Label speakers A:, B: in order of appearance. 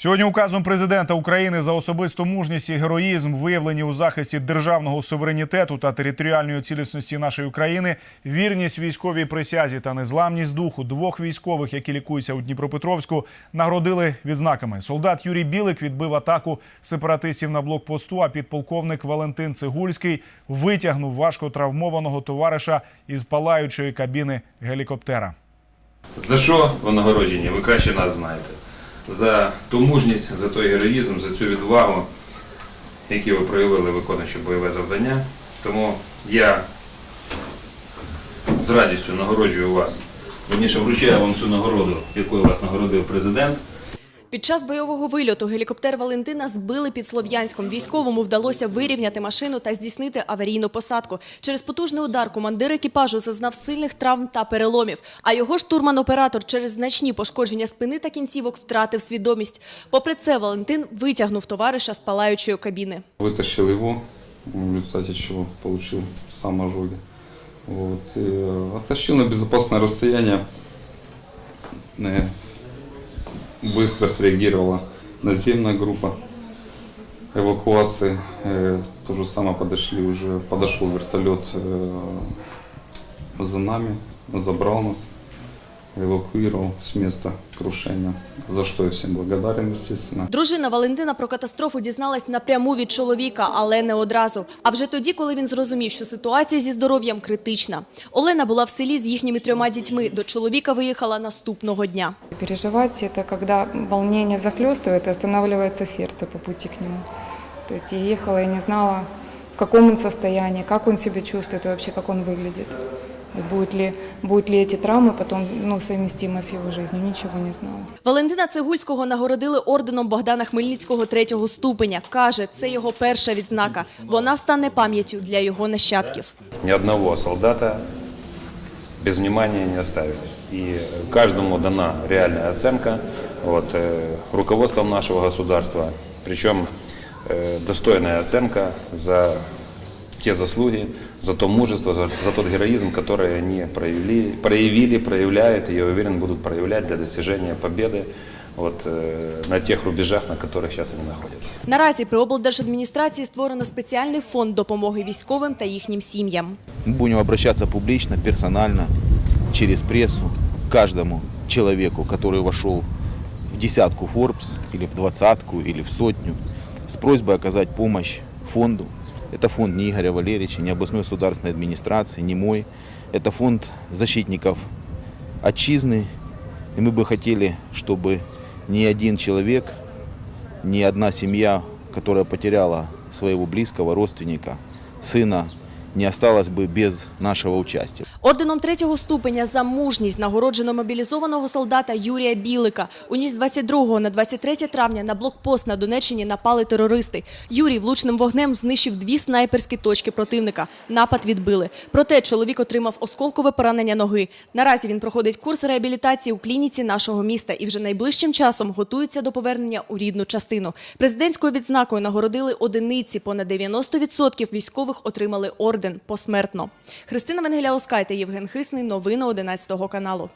A: Сьогодні указом президента України за особисту мужність і героїзм, виявлені у захисті державного суверенітету та територіальної цілісності нашої країни, вірність військовій присязі та незламність духу двох військових, які лікуються у Дніпропетровську, нагородили відзнаками. Солдат Юрій Білик відбив атаку сепаратистів на блокпосту. А підполковник Валентин Цигульський витягнув важко травмованого товариша із палаючої кабіни гелікоптера.
B: За що ви нагороджені? Ви краще нас знаєте. За ту мужність, за той героїзм, за цю відвагу, які ви проявили, виконуючи бойове завдання. Тому я з радістю нагороджую вас. Верніше вручаю вам цю нагороду, якою вас нагородив президент.
C: Під час бойового вильоту гелікоптер Валентина збили під Слов'янськом. Військовому вдалося вирівняти машину та здійснити аварійну посадку. Через потужний удар командир екіпажу зазнав сильних травм та переломів. А його штурман-оператор через значні пошкодження спини та кінцівок втратив свідомість. Попри це, Валентин витягнув товариша з палаючої кабіни.
D: Вытащил его, в результате чего получил сам ожоги. Вот, э, оттащил на безопасное расстояние. Быстро среагировала наземная группа эвакуации. Э, То же самое подошли уже, подошел вертолет э, за нами, забрал нас, эвакуировал с места крушения, за что я всем благодарен, естественно.
C: Дружина Валентина про катастрофу дізналась напряму від чоловіка, але не одразу. А вже тоді, коли він зрозумів, що ситуація зі здоров'ям критична. Олена була в селі з їхніми трьома дітьми. До чоловіка виїхала наступного дня.
E: Переживать это, когда волнение захлестывает, и останавливается сердце по пути к нему. То есть я ехала и не знала, в каком он состоянии, как он себя чувствует и вообще как он выглядит. И будет ли, будут ли эти травмы потом ну, совместимы с его жизнью, ничего не знала.
C: Валентина Цигульського нагородили орденом Богдана Хмельницького третього ступеня. Каже, це його перша відзнака. Вона стане пам'яттю для його нащадків.
B: Ни одного солдата без внимания не оставили. И каждому дана реальная оценка вот, э, руководством нашего государства. Причем э, достойная оценка за те заслуги, за то мужество, за, за тот героизм, который они проявили, проявили, проявляют, и я уверен, будут проявлять для достижения победы вот, э, на тех рубежах, на которых сейчас они находятся.
C: Наразі при облдержадміністрації створено спеціальний фонд допомоги військовим та їхнім сім'ям.
F: Мы будем обращаться публично, персонально, через прессу, к каждому человеку, который вошел в десятку Forbes, или в двадцатку, или в сотню, с просьбой оказать помощь фонду. Это фонд не Игоря Валерьевича, не областной государственной администрации, не мой. Это фонд защитников отчизны. И мы бы хотели, чтобы ни один человек, ни одна семья, которая потеряла своего близкого родственника, сына, не осталась бы без нашего участия.
C: Орденом третього ступеня за мужність нагороджено мобілізованого солдата Юрія Білика. У ніч з 22 на 23 травня на блокпост на Донеччині напали терористи. Юрій влучним вогнем знищив дві снайперські точки противника. Напад відбили. Проте чоловік отримав осколкове поранення ноги. Наразі він проходить курс реабілітації у клініці нашого міста і вже найближчим часом готується до повернення у рідну частину. Президентською відзнакою нагородили одиниці. Понад 90% військових отримали орден посмертно. Христина Венгеля Оскайте, Євген Хисний. Новини 11 каналу.